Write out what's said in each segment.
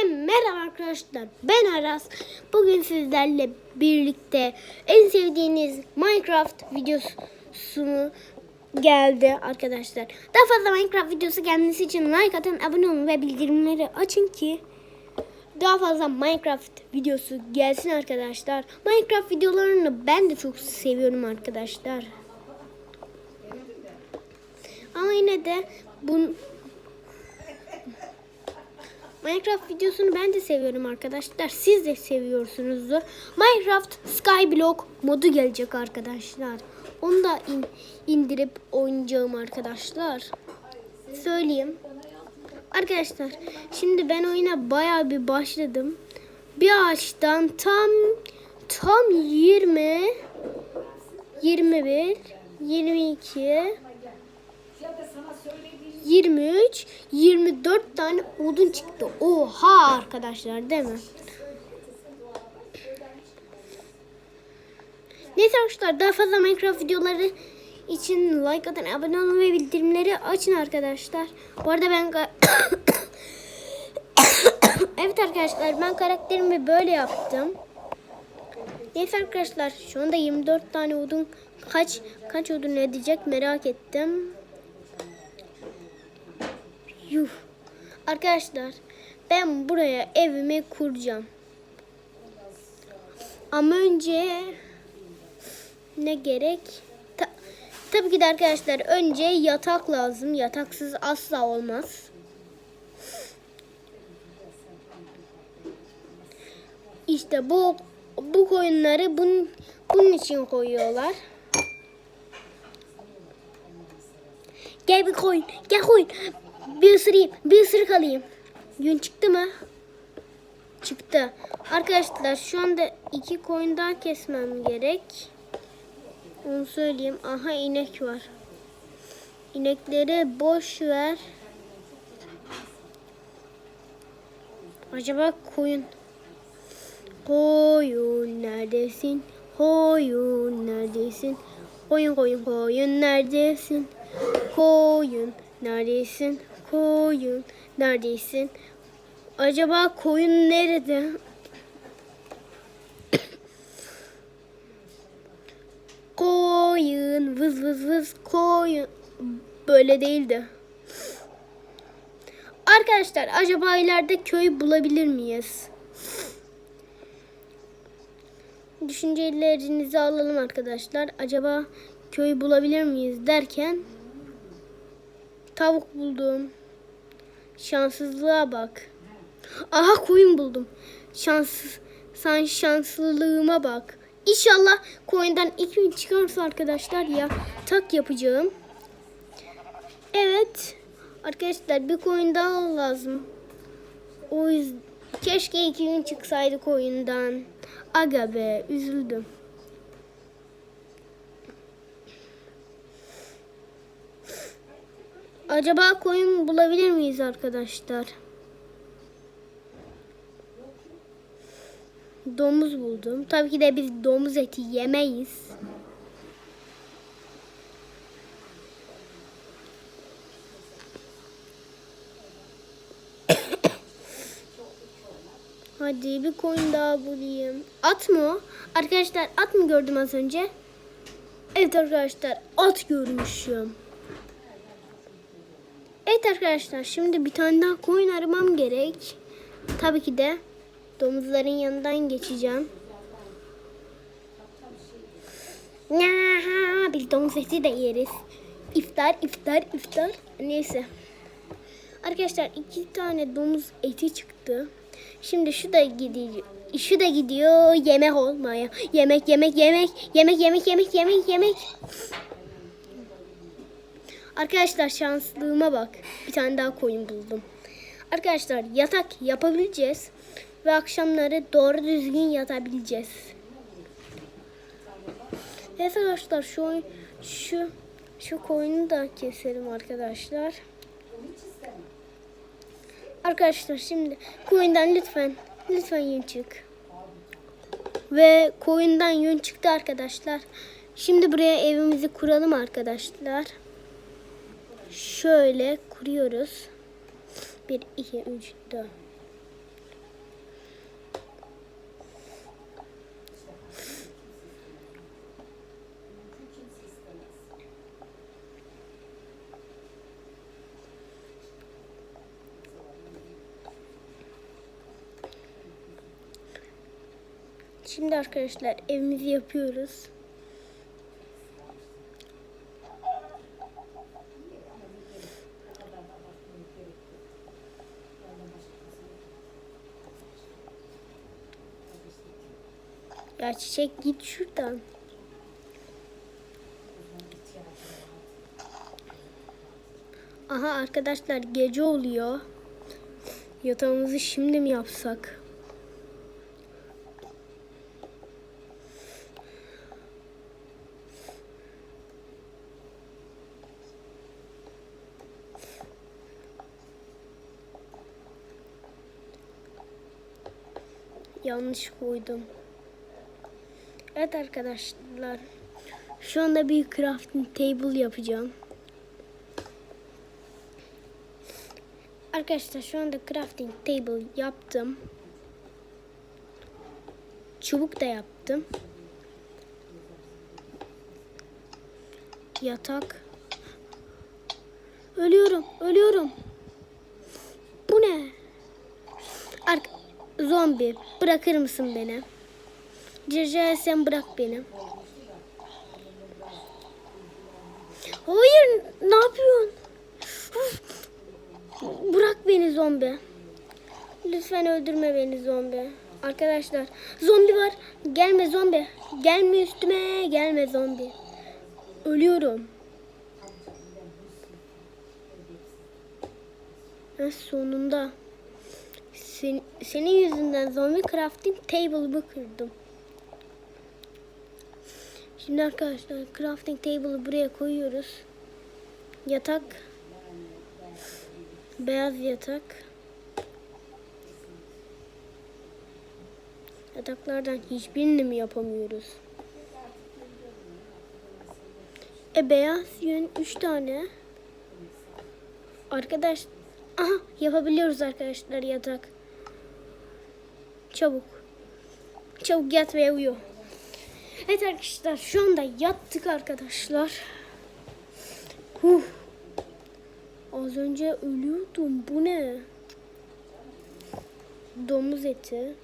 Herkese merhaba arkadaşlar. Ben Aras. Bugün sizlerle birlikte en sevdiğiniz Minecraft videosunu geldi arkadaşlar. Daha fazla Minecraft videosu gelmesi için like atın, abone olun ve bildirimleri açın ki daha fazla Minecraft videosu gelsin arkadaşlar. Minecraft videolarını ben de çok seviyorum arkadaşlar. Ama yine de bu Minecraft videosunu ben de seviyorum arkadaşlar. Siz de seviyorsunuzdur. Minecraft Skyblock modu gelecek arkadaşlar. Onu da in- indirip oynayacağım arkadaşlar. Söyleyeyim. Arkadaşlar şimdi ben oyuna baya bir başladım. Bir ağaçtan tam tam 20 21 22 23, 24 tane odun çıktı. Oha arkadaşlar değil mi? Neyse arkadaşlar daha fazla Minecraft videoları için like atın, abone olun ve bildirimleri açın arkadaşlar. Bu arada ben Evet arkadaşlar ben karakterimi böyle yaptım. Neyse arkadaşlar şu anda 24 tane odun kaç kaç odun edecek merak ettim. Yuh. Arkadaşlar ben buraya evimi kuracağım. Ama önce ne gerek? Ta- tabii ki de arkadaşlar önce yatak lazım. Yataksız asla olmaz. İşte bu bu koyunları bunun, bunun için koyuyorlar. Gel bir koyun. Gel koyun. Bir ısırayım. Bir ısırık alayım. Yün çıktı mı? Çıktı. Arkadaşlar şu anda iki koyun daha kesmem gerek. Onu söyleyeyim. Aha inek var. İnekleri boş ver. Acaba koyun. Koyun neredesin? Koyun neredesin? Koyun koyun koyun neredesin? Koyun neredesin? Koyun neredesin? Acaba koyun nerede? koyun vız vız vız koyun. Böyle değildi. Arkadaşlar acaba ileride köy bulabilir miyiz? Düşüncelerinizi alalım arkadaşlar. Acaba köy bulabilir miyiz derken tavuk buldum. Şanssızlığa bak. Aha koyun buldum. Şans sen şanslılığıma bak. İnşallah koyundan iki çıkarsa arkadaşlar ya tak yapacağım. Evet. Arkadaşlar bir koyun daha lazım. O yüzden keşke iki gün çıksaydı koyundan. Aga be üzüldüm. Acaba koyun bulabilir miyiz arkadaşlar? Domuz buldum. Tabii ki de biz domuz eti yemeyiz. Hadi bir koyun daha bulayım. At mı? Arkadaşlar at mı gördüm az önce? Evet arkadaşlar at görmüşüm. Evet arkadaşlar şimdi bir tane daha koyun aramam gerek. Tabii ki de domuzların yanından geçeceğim. Nyaha, bir domuz eti de yeriz. İftar, iftar, iftar. Neyse. Arkadaşlar iki tane domuz eti çıktı. Şimdi şu da gidiyor. Şu da gidiyor yemek olmaya. Yemek, yemek, yemek, yemek, yemek, yemek, yemek, yemek. Arkadaşlar şanslığıma bak. Bir tane daha koyun buldum. Arkadaşlar yatak yapabileceğiz. Ve akşamları doğru düzgün yatabileceğiz. Evet arkadaşlar şu şu şu koyunu da keselim arkadaşlar. Arkadaşlar şimdi koyundan lütfen lütfen yün çık. Ve koyundan yün çıktı arkadaşlar. Şimdi buraya evimizi kuralım arkadaşlar şöyle kuruyoruz. 1, 2, 3, 4. Şimdi arkadaşlar evimizi yapıyoruz. Çiçek git şuradan. Aha arkadaşlar gece oluyor. Yatağımızı şimdi mi yapsak? Yanlış koydum. Evet arkadaşlar. Şu anda bir crafting table yapacağım. Arkadaşlar şu anda crafting table yaptım. Çubuk da yaptım. Yatak. Ölüyorum, ölüyorum. Bu ne? Ark zombi, bırakır mısın beni? Cici sen bırak beni. Hayır, ne yapıyorsun? Bırak beni zombi. Lütfen öldürme beni zombi. Arkadaşlar zombi var. Gelme zombi. Gelme üstüme. Gelme zombi. Ölüyorum. Ha, sonunda. Sen, senin yüzünden zombi crafting table'ımı kırdım. Şimdi arkadaşlar crafting table'ı buraya koyuyoruz. Yatak. Beyaz yatak. Yataklardan hiçbirini mi yapamıyoruz? E beyaz yün 3 tane. Arkadaş aha yapabiliyoruz arkadaşlar yatak. Çabuk. Çabuk yat ve uyu. Evet arkadaşlar şu anda yattık arkadaşlar. Huh. Az önce ölüyordum. Bu ne? Domuz eti.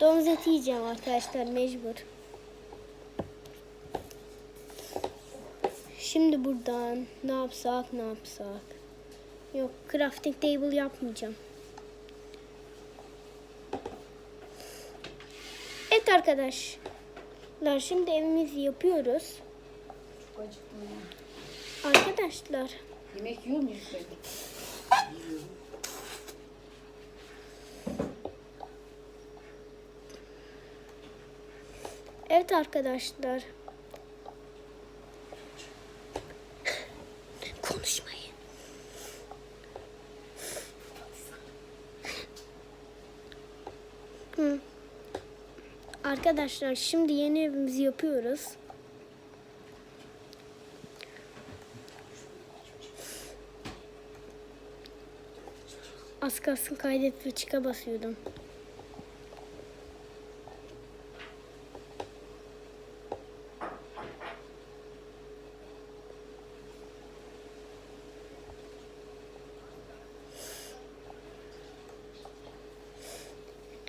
Domuz eti yiyeceğim arkadaşlar mecbur. Şimdi buradan ne yapsak ne yapsak. Yok crafting table yapmayacağım. Evet arkadaşlar şimdi evimizi yapıyoruz. Çok acıktım ya. Arkadaşlar Yemek yiyor muyuz böyle? Evet arkadaşlar. Arkadaşlar şimdi yeni evimizi yapıyoruz. Az kalsın kaydet ve çıka basıyordum.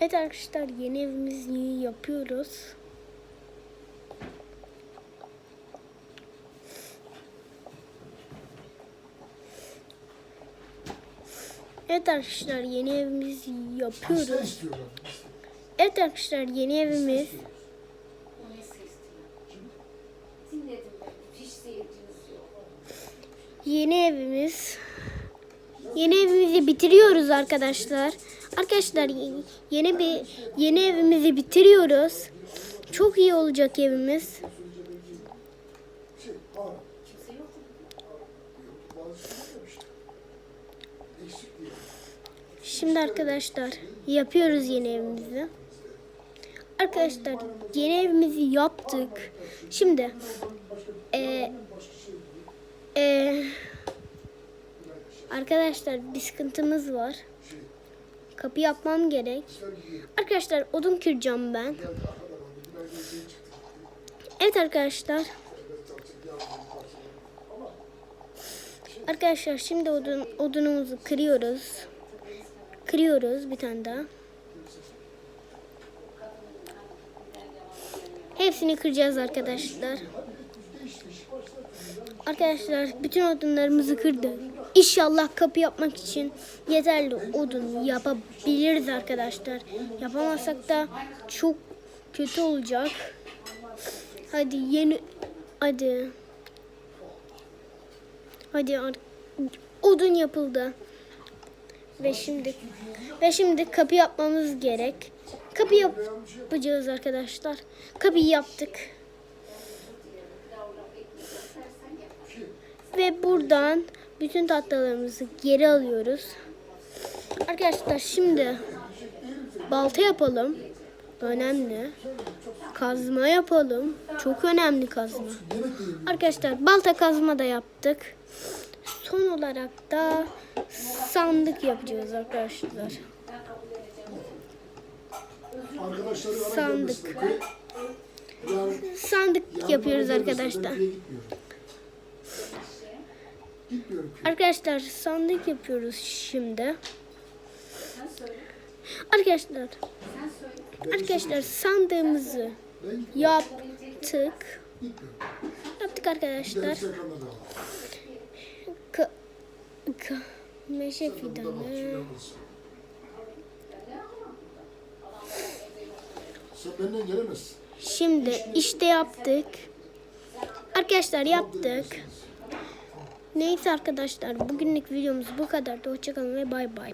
Evet arkadaşlar yeni evimizi yapıyoruz. Evet arkadaşlar yeni evimizi yapıyoruz. Evet arkadaşlar yeni evimiz yeni evimiz yeni evimizi bitiriyoruz arkadaşlar. Arkadaşlar yeni bir yeni evimizi bitiriyoruz. Çok iyi olacak evimiz. Şimdi arkadaşlar yapıyoruz yeni evimizi. Arkadaşlar yeni evimizi yaptık. Şimdi e, e, arkadaşlar bir sıkıntımız var. Kapı yapmam gerek. Arkadaşlar odun kıracağım ben. Evet arkadaşlar. Arkadaşlar şimdi odun, odunumuzu kırıyoruz. Kırıyoruz bir tane daha. Hepsini kıracağız arkadaşlar. Arkadaşlar bütün odunlarımızı kırdık. İnşallah kapı yapmak için yeterli odun yapabiliriz arkadaşlar. Yapamazsak da çok kötü olacak. Hadi yeni hadi. Hadi odun yapıldı. Ve şimdi ve şimdi kapı yapmamız gerek. Kapı yapacağız arkadaşlar. Kapıyı yaptık. Ve buradan bütün tahtalarımızı geri alıyoruz. Arkadaşlar şimdi balta yapalım. Önemli. Kazma yapalım. Çok önemli kazma. Arkadaşlar balta kazma da yaptık. Son olarak da sandık yapacağız arkadaşlar. Sandık. Sandık yapıyoruz arkadaşlar. Arkadaşlar sandık yapıyoruz şimdi. Arkadaşlar arkadaşlar sandığımızı yaptık. Yaptık arkadaşlar. Ka- ka- meşe fidanı. Şimdi işte yaptık. Arkadaşlar yaptık. Neyse arkadaşlar bugünlük videomuz bu kadardı. Hoşçakalın ve bay bay.